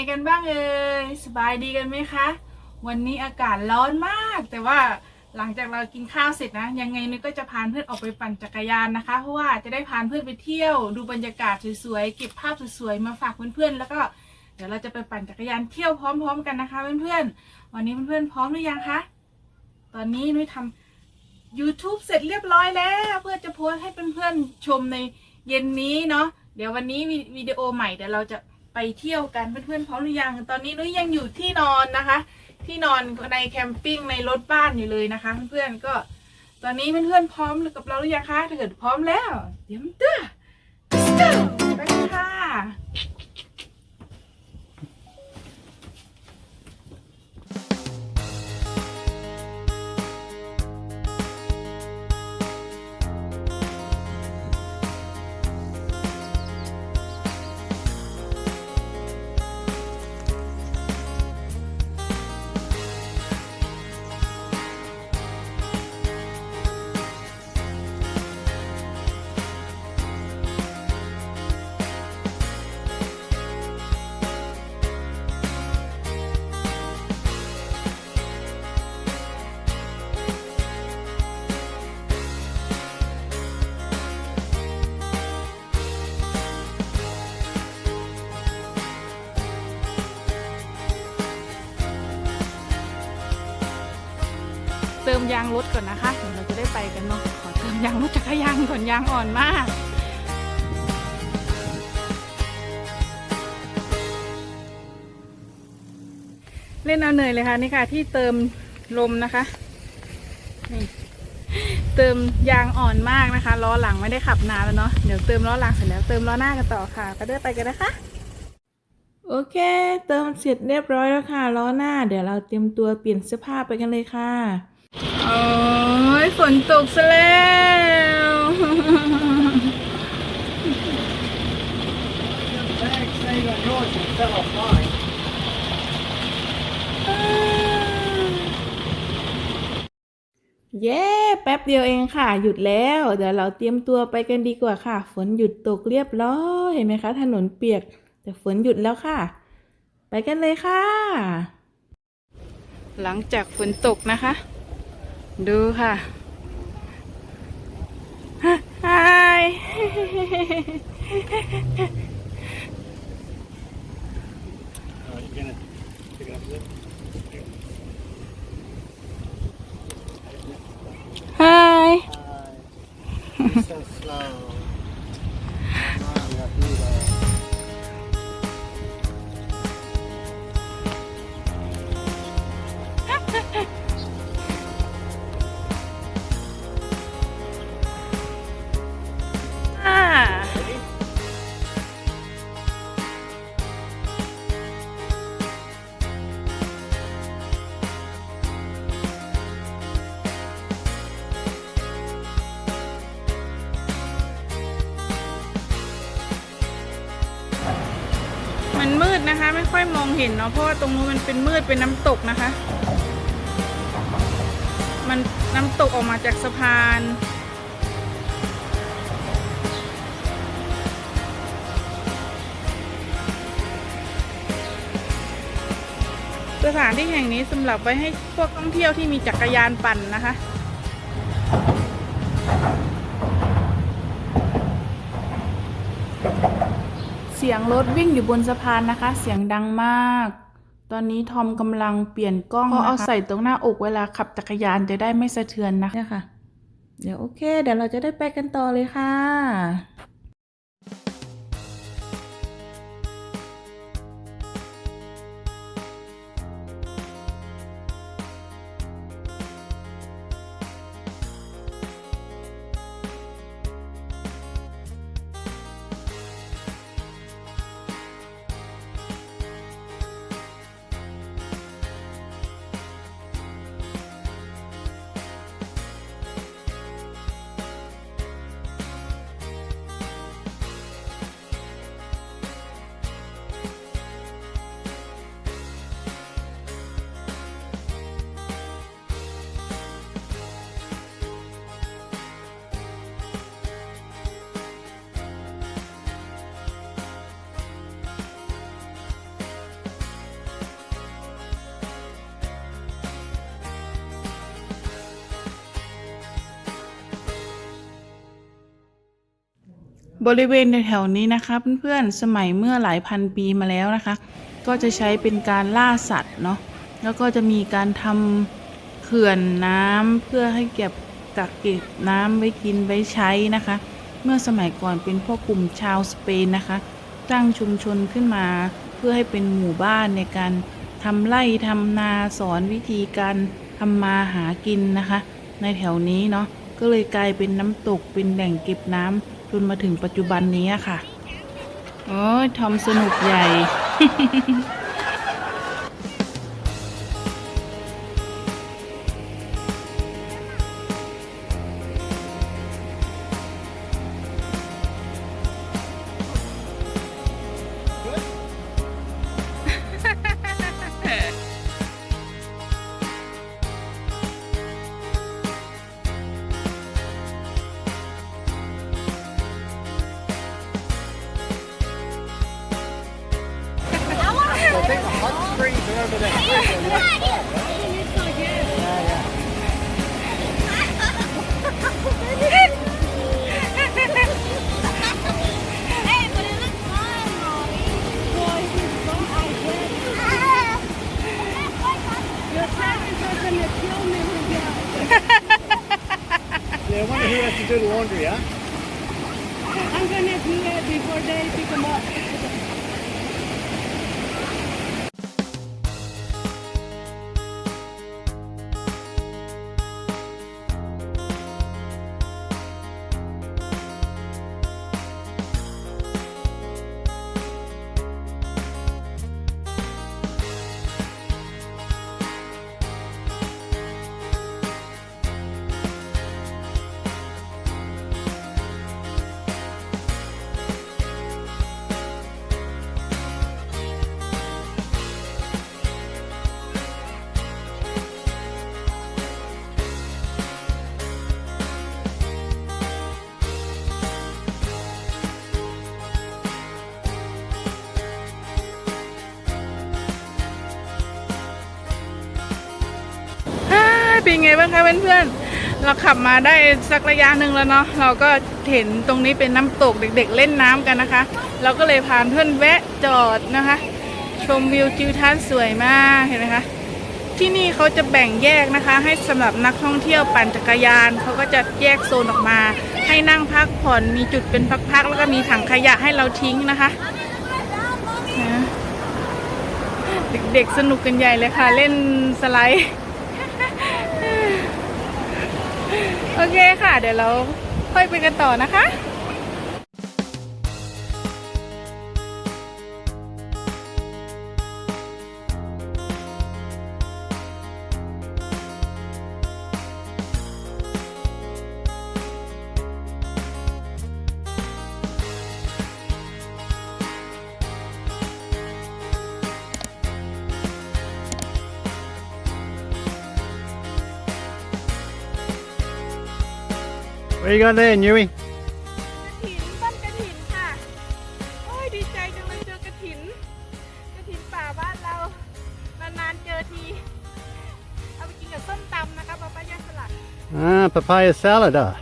ไงกันบ้างเอ่ยสบายดีกันไหมคะ วันนี้อากาศร้อนมาก แต่ว่าหลังจากเรากินข้าวเสร็จนะ ยังไงนุ้ยก็จะพาเพื่อนออกไปปั่นจักรยานนะคะ เพราะว่าจะได้พาเพื่อนไปเที่ยว ดูบรรยากาศสวยๆเก็บภาพสวยๆมาฝากเพื่อนๆแล้วก็เดี๋ยวเราจะไปปั่นจักรยานเที่ยวพร้อม ๆ กันนะคะเพื่อนๆวันนี้เพื่อนๆพร้อมหรือยังคะตอนนี้นุ้ยทำ YouTube เสร็จเรียบร้อยแล้ว เพื่อจะโพสให้เพื่อนๆชมในเย็นนี้เนาะเดี๋ยววันนี้มีวิดีโอใหม่เดี๋ยวเราจะ ไปเที่ยวกันเพื่อนๆพร้อมหรือยังตอนนี้นุ้ยยังอยู่ที่นอนนะคะ ที่นอนในแคมปิ้งในรถบ้านอยู่เลยนะคะ เพื่อนๆก็ ตอนนี้เพื่อนๆพร้อมกับเราหรือยังคะถ้าเกิดพร้อมแล้วเตรียมตัว let's go มยางรถก่อนนะคะเดี๋ยวเราจะได้ไปกันเนาะขอเติมยางรถจักรยานก่อนยางอ่อนมากเล่นเอาเหนื่อยเลยค่ะนี่ค่ะที่เติมลมนะคะนี่เติมยางอ่อนมากนะคะล้อหลังไม่ได้ขับนานแล้วเนาะเดี๋ยวเติมล้อหลังเสร็จแล้วเติมล้อหน้ากันต่อค่ะก็เดินไปกันนะคะ โอเค เติมเสร็จเรียบร้อยแล้วค่ะล้อหน้า เดี๋ยวเราเตรียมตัวเปลี่ยนเสื้อผ้าไปกันเลยค่ะ โอ้ยฝนตกซะแล้ว Thanks, stayed on yours and fell off mine. เย้ แป๊บเดียวเองค่ะ หยุดแล้ว เดี๋ยวเราเตรียมตัวไปกันดีกว่าค่ะ ฝนหยุดตกเรียบร้อย เห็นไหมคะ ถนนเปียก แต่ฝนหยุดแล้วค่ะ ไปกันเลยค่ะ หลังจากฝนตกนะคะ ดูค่ะฮ มันมืดนะคะ ไม่ค่อยมองเห็นเนาะเพราะว่าตรงนู้นมันเป็นมืดเป็นน้ำตกนะคะ มันน้ำตกออกมาจากสะพานสถานที่แห่งนี้สำหรับไว้ให้พวกท่องเที่ยวที่มีจักรยานปั่นนะคะ เสียงรถวิ่งอยู่บนสะพานนะคะ เสียงดังมาก ตอนนี้ทอมกำลังเปลี่ยนกล้องเพราะเอาใส่ตรงหน้าอกเวลาขับจักรยานจะได้ไม่สะเทือนนะเนี่ยค่ะ เดี๋ยวโอเค เดี๋ยวเราจะได้ไปกันต่อเลยค่ะ บริเวณแถวๆนี้นะคะ เพื่อนๆสมัยเมื่อหลายพันปีมาแล้วนะคะ ก็จะใช้เป็นการล่าสัตว์เนาะแล้วก็จะมีการทำเขื่อนน้ำเพื่อให้เก็บกักเก็บน้ำไว้กินไว้ใช้นะคะ เมื่อสมัยก่อนเป็นพวกกลุ่มชาวสเปนนะคะตั้งชุมชนขึ้นมา เพื่อให้เป็นหมู่บ้านในการทำไร่ทำนาสอนวิธีการทำมาหากินนะคะ ในแถวนี้เนาะก็เลยกลายเป็นน้ำตกเป็นแหล่งเก็บน้ำ จนมาถึงปัจจุบันนี้อะค่ะ โอ้ยทอมสนุกใหญ่ I Who has to do the laundry, huh? I'm gonna do it before they pick them up. เป็นไงบ้างคะเพื่อนๆ เราขับมาได้สักระยะหนึ่งแล้วเนาะ เราก็เห็นตรงนี้เป็นน้ำตกเด็กๆ เล่นน้ำกันนะคะ เราก็เลยพาเพื่อนแวะจอดนะคะ ชมวิวทิวทัศน์สวยมากเห็นไหมคะ ที่นี่เขาจะแบ่งแยกนะคะ ให้สำหรับนักท่องเที่ยวปั่นจักรยานเขาก็จะแยกโซนออกมา ให้นั่งพักผ่อนมีจุดเป็นพักๆ แล้วก็มีถังขยะให้เราทิ้งนะคะนะเด็กๆ สนุกกันใหญ่เลยค่ะ เล่นสไลด์ โอเคค่ะ เดี๋ยวเราค่อยไปกันต่อนะคะ What you got there, Newey? กระถินต้นกระถินค่ะ โอ้ยดีใจจังเลยเจอกระถิน กระถินป่าบ้านเรา นานๆเจอที เอาไปกินกับส้มตำนะคะป้าป้าย่าสลัด Ah, papaya salad, ah.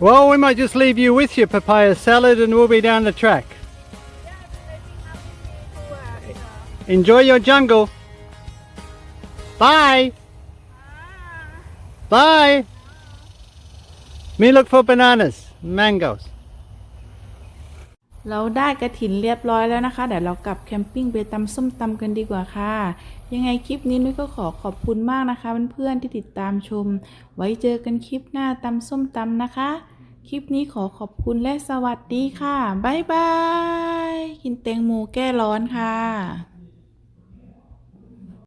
Well, we might just leave you with your papaya salad and we'll be down the track. Enjoy your jungle. Bye. Bye. Me look for bananas, mangoes. เราได้กระถินเรียบร้อยแล้วนะคะ เดี๋ยวเรากลับแคมปิ้งไปตำส้มตำกันดีกว่าค่ะ ยังไงคลิปนี้นุ้ยก็ขอขอบคุณมากนะคะเพื่อนๆที่ติดตามชม ไว้เจอกันคลิปหน้าตำส้มตำนะคะ คลิปนี้ขอขอบคุณและสวัสดีค่ะ บ๊ายบาย กินแตงโมแก้ร้อนค่ะ